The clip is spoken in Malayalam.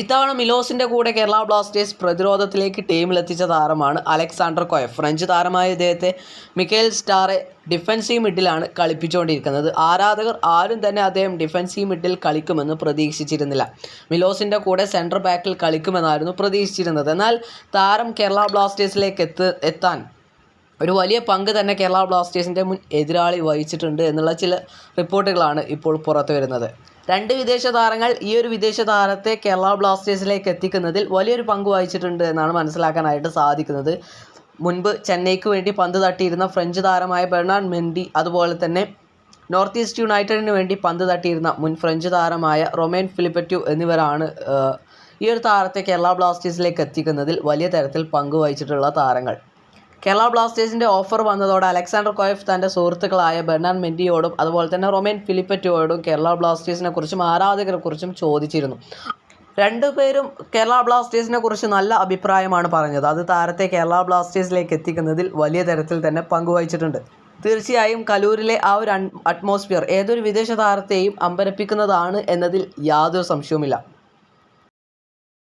ഇത്തവണ മിലോസിന്റെ കൂടെ കേരള ബ്ലാസ്റ്റേഴ്സ് പ്രതിരോധത്തിലേക്ക് ടീമിലെത്തിച്ച താരമാണ് അലക്സാണ്ടർ കോയ. ഫ്രഞ്ച് താരമായ ഇദ്ദേഹത്തെ മിക്കേൽ സ്റ്റാറെ ഡിഫൻസീവ് മിഡിലാണ് കളിപ്പിച്ചുകൊണ്ടിരിക്കുന്നത്. ആരാധകർ ആരും തന്നെ അദ്ദേഹം ഡിഫൻസീവ് മിഡിൽ കളിക്കുമെന്ന് പ്രതീക്ഷിച്ചിരുന്നില്ല. മിലോസിന്റെ കൂടെ സെന്റർ ബാക്കിൽ കളിക്കുമെന്നായിരുന്നു പ്രതീക്ഷിച്ചിരുന്നത്. എന്നാൽ താരം കേരള ബ്ലാസ്റ്റേഴ്സിലേക്ക് എത്ത് എത്താൻ ഒരു വലിയ പങ്ക് തന്നെ കേരള ബ്ലാസ്റ്റേഴ്സിന്റെ മുൻ എതിരാളി വഹിച്ചിട്ടുണ്ട് എന്നുള്ള ചില റിപ്പോർട്ടുകളാണ് ഇപ്പോൾ പുറത്തു വരുന്നത് രണ്ട് വിദേശ താരങ്ങൾ ഈ ഒരു വിദേശ താരത്തെ കേരള ബ്ലാസ്റ്റേഴ്സിലേക്ക് എത്തിക്കുന്നതിൽ വലിയൊരു പങ്ക് വഹിച്ചിട്ടുണ്ട് എന്നാണ് മനസ്സിലാക്കാനായിട്ട് സാധിക്കുന്നത്. മുൻപ് ചെന്നൈക്ക് വേണ്ടി പന്ത് തട്ടിയിരുന്ന ഫ്രഞ്ച് താരമായ ബെർണാഡ് മെൻഡി അതുപോലെ തന്നെ നോർത്ത് ഈസ്റ്റ് യുണൈറ്റഡിന് വേണ്ടി പന്ത് തട്ടിയിരുന്ന മുൻ ഫ്രഞ്ച് താരമായ റൊമേൻ ഫിലിപ്പറ്റു എന്നിവരാണ് ഈ ഒരു താരത്തെ കേരള ബ്ലാസ്റ്റേഴ്സിലേക്ക് എത്തിക്കുന്നതിൽ വലിയ തരത്തിൽ പങ്ക് വഹിച്ചിട്ടുള്ള താരങ്ങൾ. കേരള ബ്ലാസ്റ്റേഴ്സിന്റെ ഓഫർ വന്നതോടെ അലക്സാണ്ടർ കോയഫ് തന്റെ സുഹൃത്തുക്കളായ ബെർണാൻ മെൻഡിയോടും അതുപോലെ തന്നെ റൊമേൻ ഫിലിപ്പറ്റോയോടും കേരള ബ്ലാസ്റ്റേഴ്സിനെ കുറിച്ചും ആരാധകരെ കുറിച്ചും ചോദിച്ചിരുന്നു. രണ്ടുപേരും കേരള ബ്ലാസ്റ്റേഴ്സിനെ കുറിച്ച് നല്ല അഭിപ്രായമാണ് പറഞ്ഞത്. അത് താരത്തെ കേരള ബ്ലാസ്റ്റേഴ്സിലേക്ക് എത്തിക്കുന്നതിൽ വലിയ തരത്തിൽ തന്നെ പങ്കുവഹിച്ചിട്ടുണ്ട്. തീർച്ചയായും കലൂരിലെ ആ ഒരു അറ്റ്മോസ്ഫിയർ ഏതൊരു വിദേശ താരത്തെയും അമ്പരപ്പിക്കുന്നതാണ് എന്നതിൽ യാതൊരു സംശയവുമില്ല.